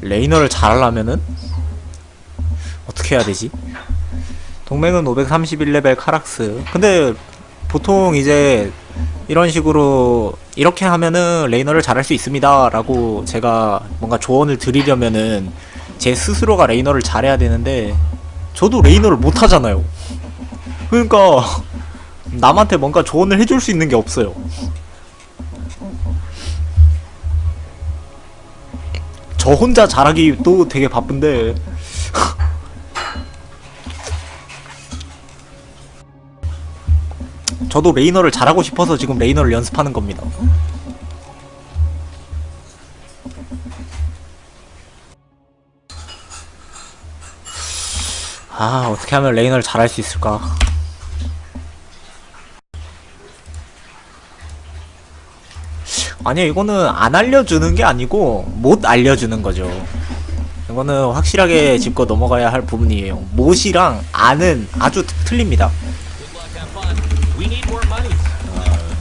레이너를 잘하려면은 어떻게 해야 되지? 동맹은 531레벨 카락스. 근데 보통 이제 이런 식으로 이렇게 하면은 레이너를 잘할 수 있습니다 라고 제가 뭔가 조언을 드리려면은 제 스스로가 레이너를 잘해야 되는데 저도 레이너를 못 하잖아요. 그러니까 남한테 뭔가 조언을 해줄 수 있는 게 없어요. 저 혼자 잘하기 또 되게 바쁜데 저도 레이너를 잘하고 싶어서 지금 레이너를 연습하는 겁니다. 아 어떻게 하면 레이너를 잘할 수 있을까? 아니요 이거는 안 알려주는 게 아니고 못 알려주는 거죠. 이거는 확실하게 짚고 넘어가야 할 부분이에요. 못이랑 안은 아주 틀립니다.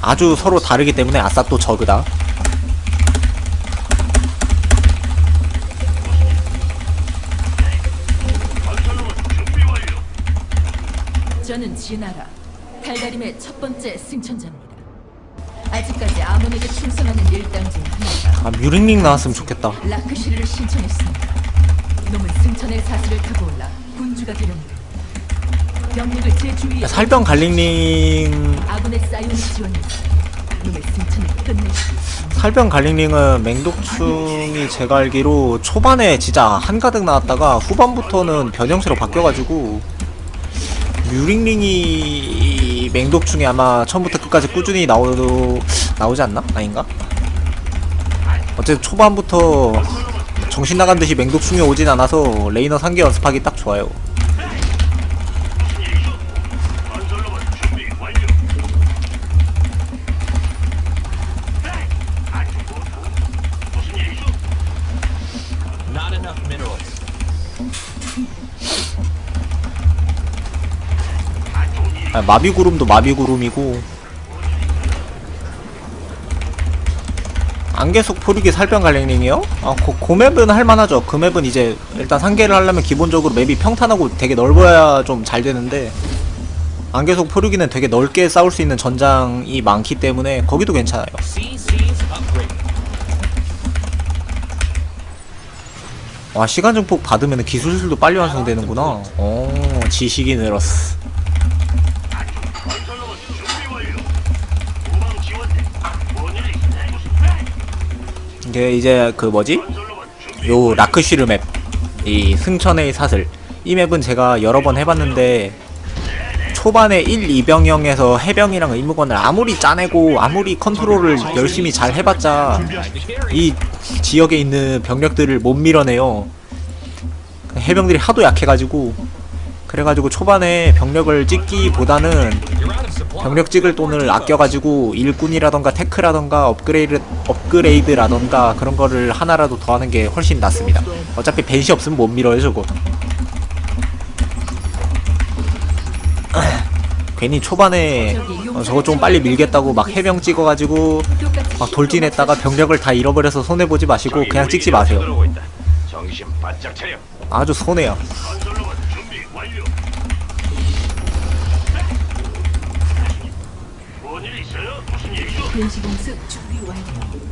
아주 서로 다르기 때문에 아싸 또 저그다. 저는 진아라, 달다림의 첫 번째 승천자입니다. 아직까지 아몬에게 충성하는 일당 중 하나가 아 뮤링링 나왔으면 좋겠다. 라크시를 신청했습니다. 놈은 승천의 사슬을 타고 올라 군주가 되렵니다. 병력을 제 주위에 살병 갈링링 아군의 사이온을 지원해 놈의 승천을 끝내시 살병 갈링링은 맹독충이 제가 알기로 초반에 진짜 한가득 나왔다가 후반부터는 변형체로 바뀌어가지고 뮤링링이 맹독충이 아마 처음부터 끝까지 꾸준히 나오, 나오지 않나? 아닌가? 어쨌든 초반부터 정신 나간 듯이 맹독충이 오진 않아서 레이너 상계 연습하기 딱 좋아요. 아, 마비구름도 마비구름이고 안개속 포르기 살병 갈랭링이요? 아, 고, 그 맵은 할만하죠. 그 맵은 이제 일단 상계를 하려면 기본적으로 맵이 평탄하고 되게 넓어야 좀 잘 되는데 안개속 포르기는 되게 넓게 싸울 수 있는 전장이 많기 때문에 거기도 괜찮아요. 와 시간 증폭 받으면 기술술도 빨리 완성되는구나. 어 지식이 늘었어. 이게 이제 그 뭐지? 요 라크쉬르 맵. 이 승천의 사슬. 이 맵은 제가 여러 번 해봤는데 초반에 1, 2병형에서 해병이랑 의무관을 아무리 짜내고 아무리 컨트롤을 열심히 잘 해봤자 이 지역에 있는 병력들을 못 밀어내요. 해병들이 하도 약해가지고 그래가지고 초반에 병력을 찍기보다는. 병력 찍을 돈을 아껴가지고 일꾼이라던가 테크라던가 업그레이드 업그레이드라던가 그런 거를 하나라도 더 하는 게 훨씬 낫습니다. 어차피 벤시 없으면 못 밀어요 저거. 괜히 초반에 어, 저거 좀 빨리 밀겠다고 막 해병 찍어가지고 막 돌진했다가 병력을 다 잃어버려서 손해 보지 마시고 그냥 찍지 마세요. 아주 손해야. 얘기죠? 근시공습 준비 완료.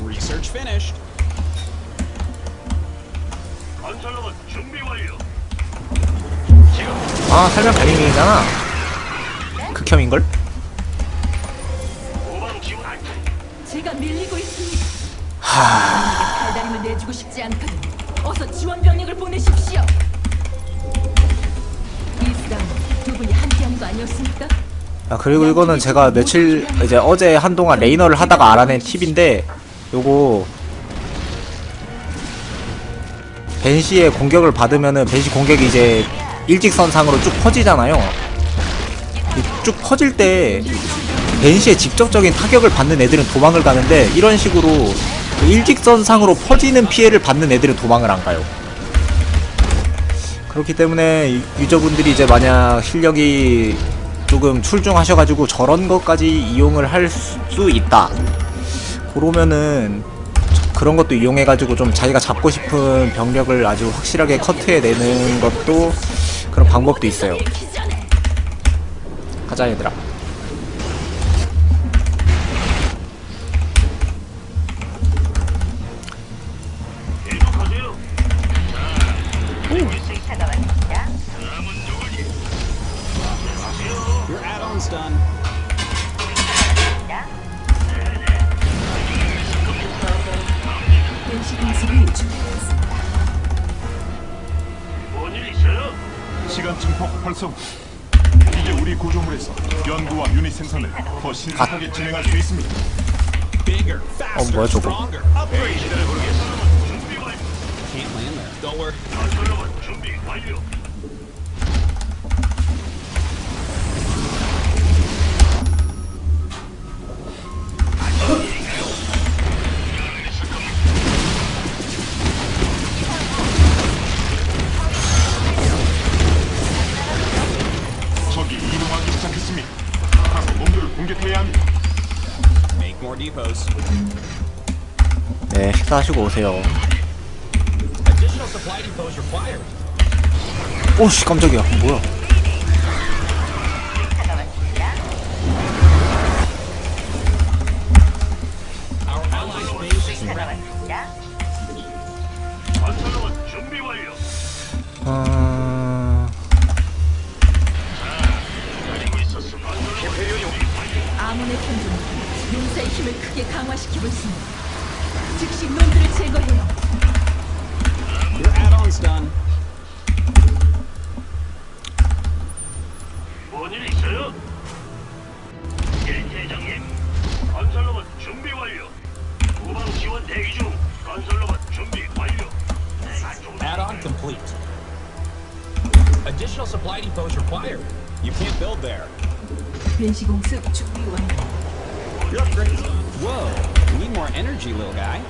Research finished. 건설로만 준비 완료. 아 설명 갈림이잖아. 극혐인걸? 후방 지원 안 제가 밀리고 있습니다. 하... 내주고 싶지 않거든. 어서 지원 병력을 보내십시오. 이스당 두 분이 함께한 거 아니었습니까? 아 그리고 이거는 제가 며칠 이제 어제 한동안 레이너를 하다가 알아낸 팁인데 요거 벤시의 공격을 받으면은 벤시 공격이 이제 일직선상으로 쭉 퍼지잖아요. 이쭉 퍼질 때 벤시의 직접적인 타격을 받는 애들은 도망을 가는데 이런 식으로 그 일직선상으로 퍼지는 피해를 받는 애들은 도망을 안 가요. 그렇기 때문에 유- 유저분들이 이제 만약 실력이 조금 출중하셔가지고 저런 것까지 이용을 할 수 있다. 그러면은 그런 것도 이용해가지고 좀 자기가 잡고 싶은 병력을 아주 확실하게 커트해내는 것도 그런 방법도 있어요. 가자 얘들아. 활성. 이제 우리 구조물에서 연구와 유닛 생산을 더 신속하게 진행할 수 있습니다. Bigger, faster, 뭐야, 저거? stronger. Upgrade. 준비 완료. Can't land there. Don't worry. 건설로봇 준비 완료. 식사하시고 오세요. 오씨 깜짝이야. 뭐야? Build there. 벤시 공습 준비 완료. Your upgrade. Whoa. Need more energy, little guy.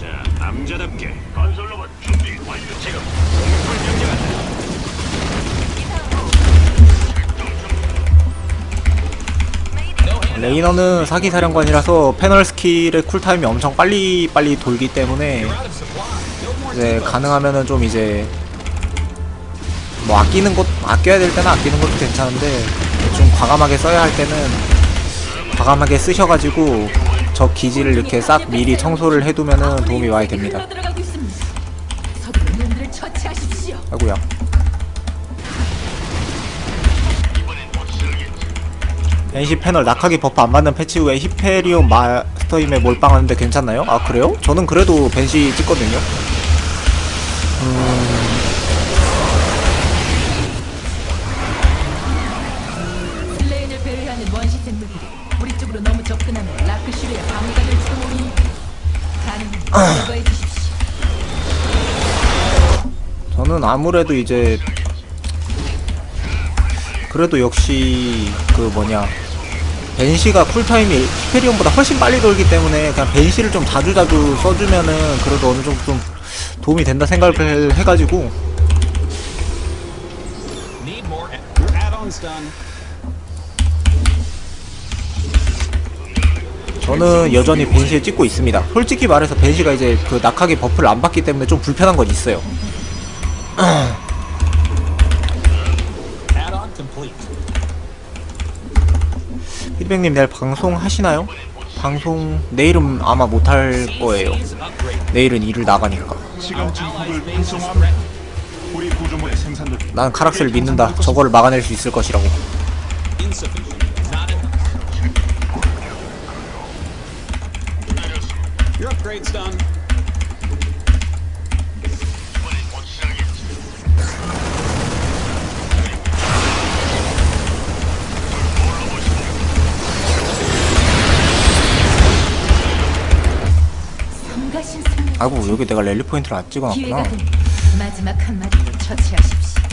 자, 남자답게 건설 로봇 준비 완료. 지금 공격을 명령한다. 레이너는 사기 사령관이라서 패널 스킬의 쿨타임이 엄청 빨리 빨리 돌기 때문에 You're 이제. 가능하면은 좀 이제 뭐 아끼는 것 아껴야 될 때는 아끼는 것도 괜찮은데 좀 과감하게 써야 할 때는 과감하게 쓰셔가지고 저 기지를 이렇게 싹 미리 청소를 해두면은 도움이 많이 됩니다. 아이고야. NC 패널 낙하기 버프 안 받는 패치 후에 히페리온 마스터임에 몰빵하는데 괜찮나요? 아 그래요? 저는 그래도 벤시 찍거든요. 슬 너무 접근하면 라크슈리의 방해가 될지도 모르니까 가능한 제거해 주십시오. 저는 아무래도 이제 그래도 역시 그 뭐냐 벤시가 쿨타임이 히페리온보다 훨씬 빨리 돌기 때문에 그냥 벤시를 좀 자주자주 써주면은 그래도 어느 정도 좀 도움이 된다 생각을 해가지고 Need more. a- Your add-on's done. 저는 여전히 벤시에 찍고 있습니다. 솔직히 말해서 벤시가 이제 그 낙하기 버프를 안 받기 때문에 좀 불편한 건 있어요. 피드백님 내일 방송 하시나요? 방송 내일은 아마 못 할 거예요. Phase upgrade. 내일은 일을 나가니까. 난 카락스를 믿는다. 저거를 막아낼 수 있을 것이라고. Upgrade's done. 아이고 여기 내가 랠리 포인트를 안 기회가 찍어놨구나. 되니 마지막 한마디로 처치하십시오.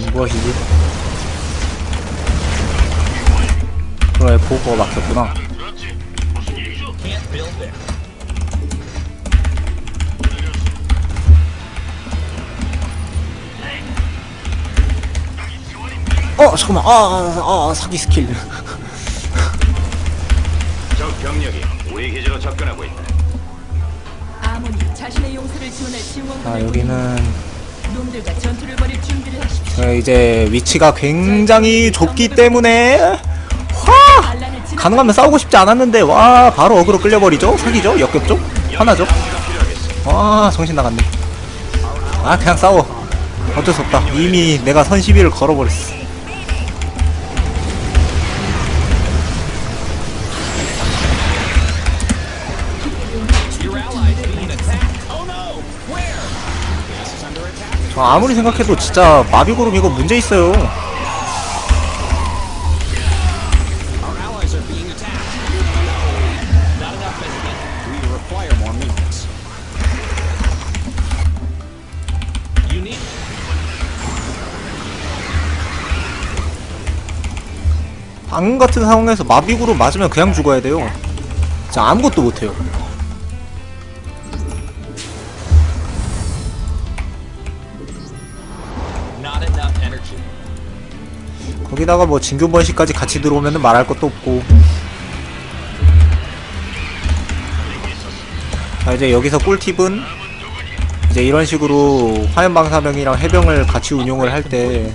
네 무엇이지? 그래 보고가 막혔구나. 어 잠깐만 아 아 아, 사기 스킬 적 병력이 우리 기지로 접근하고 있다. 아몬이 자신의 용사를 지원할 지원군을 자 여기는 하십시오. 네, 이제 위치가 굉장히 좁기 때문에 진압 가능하면 싸우고 싶지 않았는데 와 바로 어그로 끌려버리죠? 사기죠? 역겹죠? 화나죠? 와 정신 나갔네. 아 그냥 싸워. 어쩔 수 없다. 이미 내가 선 시비를 걸어버렸어 저 아무리 생각해도 진짜 마비고름 이거 문제 있어요 방금 같은 상황에서 마비고름 맞으면 그냥 죽어야 돼요 진짜 아무것도 못해요 거기다가 뭐 진균번식까지 같이 들어오면 말할 것도 없고 자 이제 여기서 꿀팁은 이제 이런 식으로 화염방사병이랑 해병을 같이 운용을 할 때.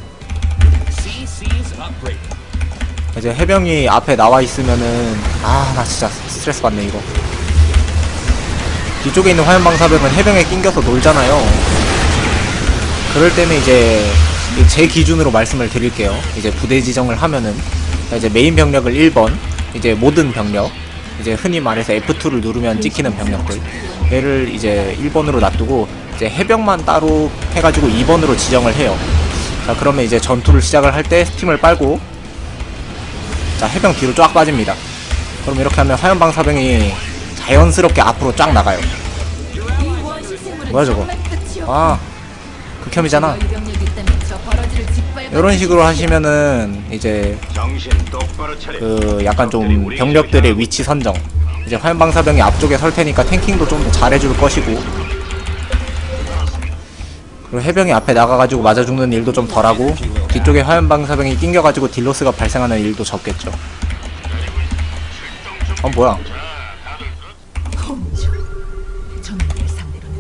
이제 해병이 앞에 나와 있으면은 아 나 진짜 스트레스 받네 이거 뒤쪽에 있는 화염방사병은 해병에 낑겨서 놀잖아요 그럴 때는 이제 제 기준으로 말씀을 드릴게요. 이제 부대 지정을 하면은 자, 이제 메인 병력을 1번 이제 모든 병력 이제 흔히 말해서 F2를 누르면 찍히는 병력들 얘를 이제 1번으로 놔두고 이제 해병만 따로 해가지고 2번으로 지정을 해요. 자 그러면 이제 전투를 시작을 할 때 스팀을 빨고 자 해병 뒤로 쫙 빠집니다. 그럼 이렇게 하면 화염방사병이 자연스럽게 앞으로 쫙 나가요. 뭐야, 저거? 아 극혐이잖아 이 이런 식으로 하시면은 이제. 그 약간 좀 병력들의 위치 선정. 이제 화염방사병이 앞쪽에 설 테니까 탱킹도 좀 더 잘해줄 것이고. 그리고 해병이 앞에 나가가지고 맞아 죽는 일도 좀 덜하고 뒤쪽에 화염방사병이 낑겨가지고 딜로스가 발생하는 일도 적겠죠. 어 뭐야?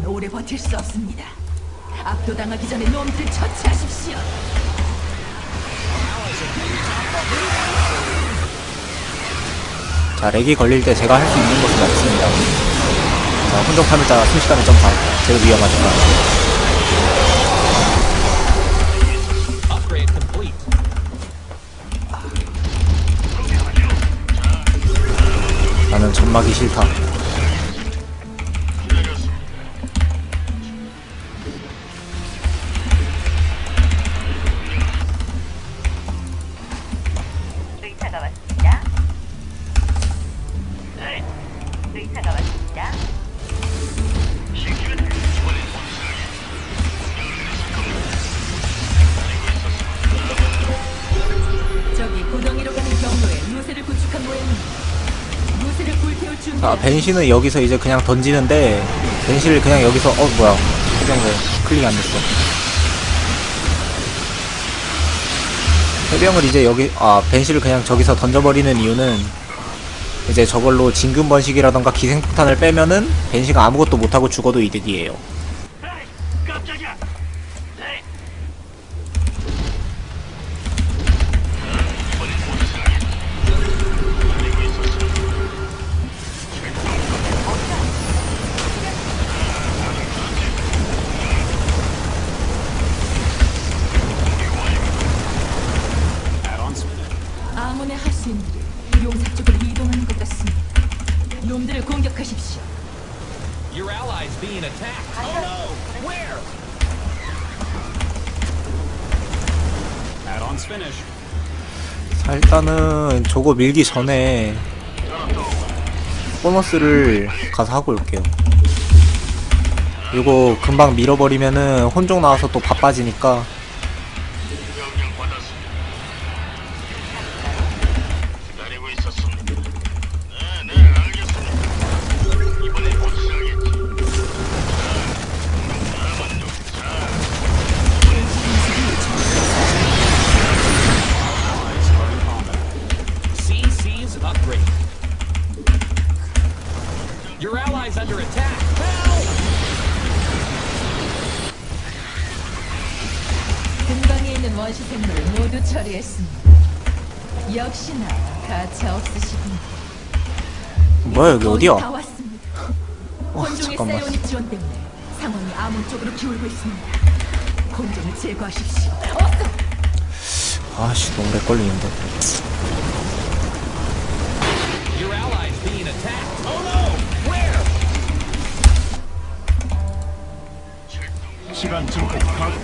오래 버틸 수 없습니다 압도당하기 전에 놈들을 처치하십시오. 자 렉이 걸릴 때 제가 할 수 있는 것은 없습니다. 자 혼종 파멸자가 순식간에 점파 제일 complete. 나는 점막이 싫다 자 벤시는 여기서 이제 그냥 던지는데 벤시를 그냥 여기서 어 뭐야. 해병 왜 클릭 안 됐어. 해병을 이제 여기 아 벤시를 그냥 저기서 던져버리는 이유는 이제 저걸로 진균 번식이라던가 기생폭탄을 빼면은 벤시가 아무것도 못하고 죽어도 이득이에요 저거 밀기 전에 보너스를 가서 하고 올게요. 이거 금방 밀어버리면은 혼종 나와서 또 바빠지니까 is under attack. Help! 근방에 있는 원시 생물을 모두 처리했습니다. 역시나 가차 없으시군요. 뭐야 여기 거의 다 어디야? 왔습니다. 와 혼종의 잠깐만 사이오닉 지원 때문에 상황이 암흑 쪽으로 기울고 있습니다. 혼종을 제거하십시오. 어서! 아씨 너무 렉 걸리는데 Your allies being attacked. 시간 증폭 가동.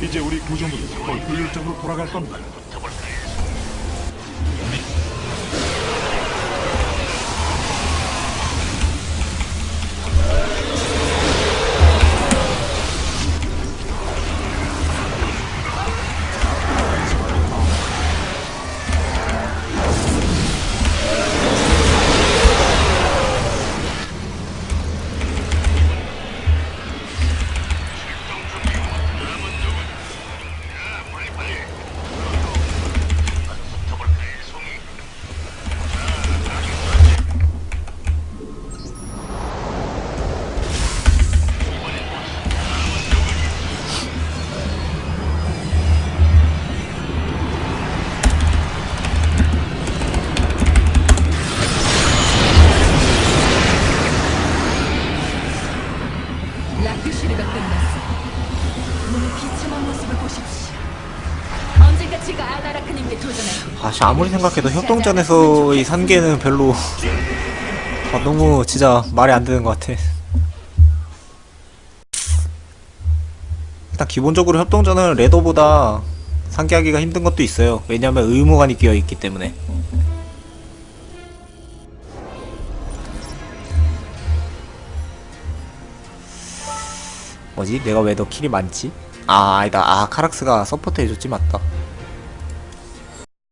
이제 우리 구조물이 더 효율적으로 돌아갈 겁니다. 아씨 아무리 생각해도 협동전에서의 산계는 별로 아, 너무 진짜 말이 안 되는 것 같아. 일단 기본적으로 협동전은 레더보다 상기하기가 힘든 것도 있어요. 왜냐면 의무관이 끼어있기 때문에. 뭐지? 내가 왜 더 킬이 많지? 아 아니다. 아 카락스가 서포트 해줬지 맞다